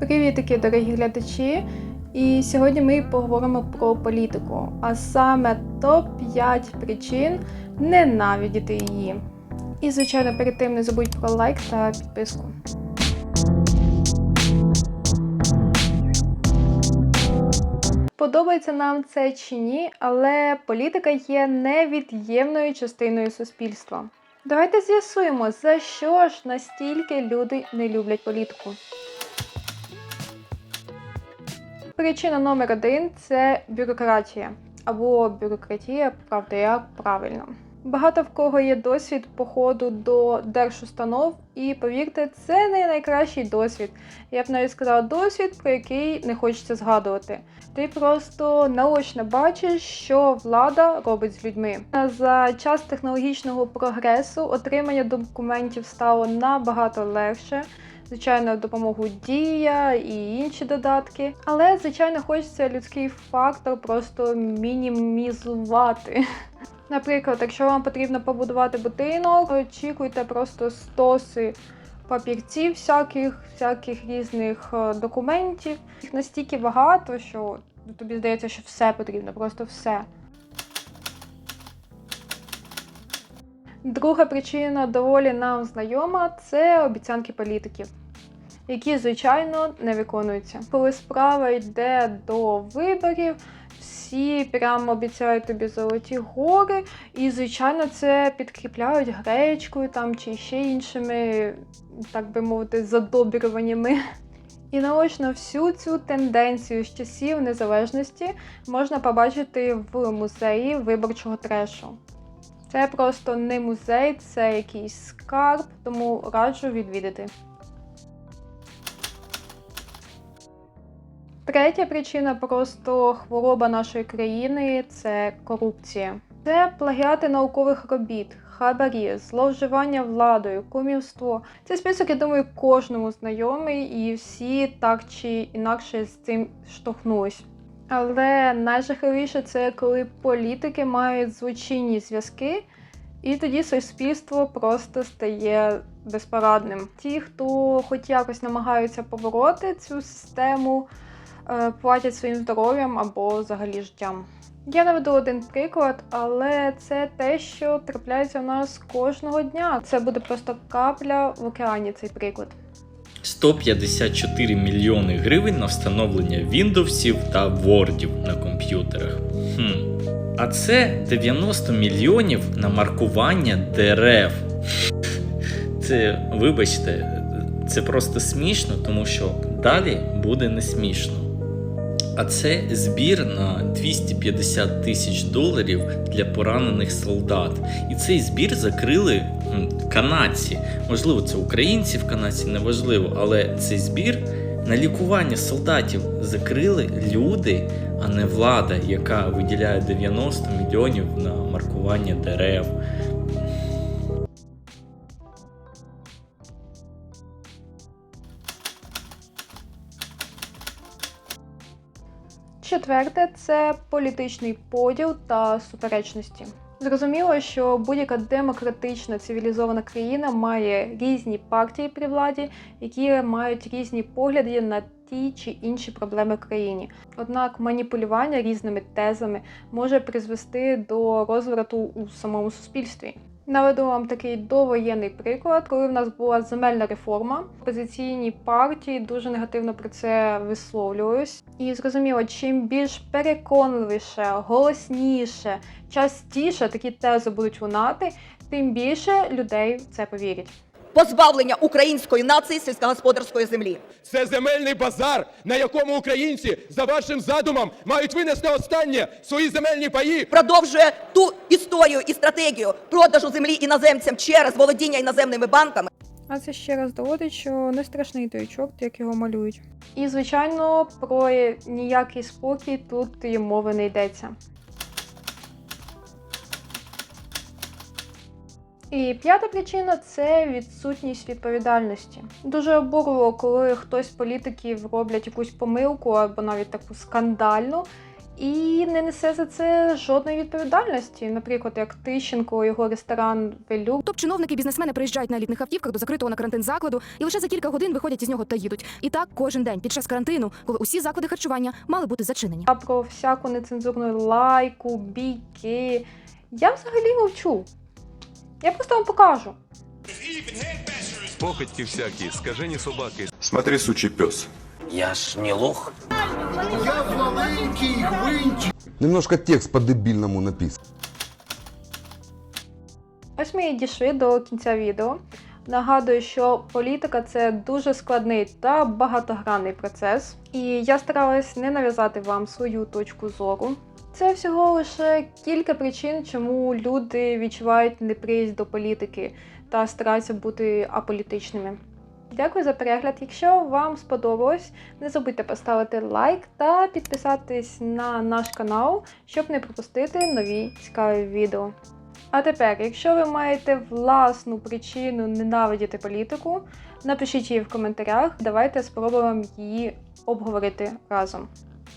Привітики, дорогі глядачі! І сьогодні ми поговоримо про політику, а саме топ-5 причин ненавидіти її. І, звичайно, перед тим не забудь про лайк та підписку. Подобається нам це чи ні, але політика є невід'ємною частиною суспільства. Давайте з'ясуємо, за що ж настільки люди не люблять політику. Причина номер один це бюрократія або бюрократія, правда, як правильно. Багато в кого є досвід походу до держустанов, і повірте, це не найкращий досвід. Я б навіть сказала досвід, про який не хочеться згадувати. Ти просто наочно бачиш, що влада робить з людьми. За час технологічного прогресу отримання документів стало набагато легше. Звичайно, допомогу дія і інші додатки. Але, звичайно, хочеться людський фактор просто мінімізувати. Наприклад, якщо вам потрібно побудувати будинок, очікуйте просто стоси папірців, всяких, всяких різних е, документів. Їх настільки багато, що тобі здається, що все потрібно, просто все. Друга причина доволі нам знайома це обіцянки політиків, які, звичайно, не виконуються. Коли справа йде до виборів, всі прямо обіцяють тобі золоті гори, і, звичайно, це підкріпляють гречкою там чи ще іншими, так би мовити, задобрюваннями. І наочно всю цю тенденцію з часів незалежності можна побачити в музеї виборчого трешу. Це просто не музей, це якийсь скарб, тому раджу відвідати. Третя причина просто хвороба нашої країни це корупція. Це плагіати наукових робіт, хабарі, зловживання владою, кумівство. Цей список, я думаю, кожному знайомий, і всі так чи інакше з цим штовхнулись. Але найжахливіше це коли політики мають злочинні зв'язки, і тоді суспільство просто стає безпорадним. Ті, хто хоч якось намагаються побороти цю систему, е, платять своїм здоров'ям або взагалі життям. Я наведу один приклад, але це те, що трапляється у нас кожного дня. Це буде просто капля в океані. Цей приклад. 154 мільйони гривень на встановлення Віндовсів та Вордів на комп'ютерах. Хм. А це 90 мільйонів на маркування дерев. Це, вибачте, це просто смішно, тому що далі буде не смішно. А це збір на 250 тисяч доларів для поранених солдат. І цей збір закрили канадці. Можливо, це українці в Канаді, неважливо, але цей збір на лікування солдатів закрили люди, а не влада, яка виділяє 90 мільйонів на маркування дерев. Четверте це політичний поділ та суперечності. Зрозуміло, що будь-яка демократична цивілізована країна має різні партії при владі, які мають різні погляди на ті чи інші проблеми в країні. Однак маніпулювання різними тезами може призвести до розвороту у самому суспільстві. Наведу вам такий довоєнний приклад, коли в нас була земельна реформа. Опозиційні партії дуже негативно про це висловлювались. І зрозуміло, чим більш переконливіше, голосніше, частіше такі тези будуть лунати, тим більше людей в це повірять. Позбавлення української нації сільськогосподарської землі. Це земельний базар, на якому українці за вашим задумом мають винести останнє свої земельні паї. Продовжує ту історію і стратегію продажу землі іноземцям через володіння іноземними банками. А це ще раз доводить, що не страшний той чорт, як його малюють. І, звичайно, про ніякий спокій тут і мови не йдеться. І п'ята причина це відсутність відповідальності. Дуже обурливо, коли хтось з політиків роблять якусь помилку або навіть таку скандальну, і не несе за це жодної відповідальності. Наприклад, як Тищенко, його ресторан Велюк. Топ-чиновники, бізнесмени приїжджають на елітних автівках до закритого на карантин закладу і лише за кілька годин виходять із нього та їдуть. І так кожен день під час карантину, коли усі заклади харчування мали бути зачинені. А про всяку нецензурну лайку, бійки. Я взагалі мовчу. Я просто вам покажу. Похотьки всякі, скажені собаки. Смотри, сучий пес. Я ж не лох. Немножко текст по-дебильному написан. Ось ми і дійшли до кінця відео. Нагадую, що політика це дуже складний та багатогранний процес, і я старалась не нав'язати вам свою точку зору. Це всього лише кілька причин, чому люди відчувають неприязнь до політики та стараються бути аполітичними. Дякую за перегляд. Якщо вам сподобалось, не забудьте поставити лайк та підписатись на наш канал, щоб не пропустити нові цікаві відео. А тепер, якщо ви маєте власну причину ненавидіти політику, напишіть її в коментарях, давайте спробуємо її обговорити разом.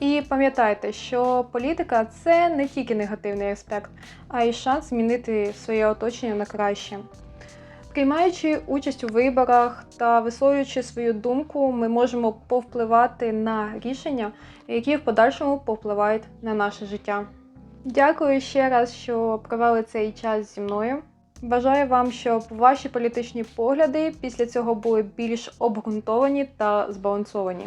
І пам'ятайте, що політика це не тільки негативний аспект, а й шанс змінити своє оточення на краще. Приймаючи участь у виборах та висловлюючи свою думку, ми можемо повпливати на рішення, які в подальшому повпливають на наше життя. Дякую ще раз, що провели цей час зі мною. Бажаю вам, щоб ваші політичні погляди після цього були більш обґрунтовані та збалансовані.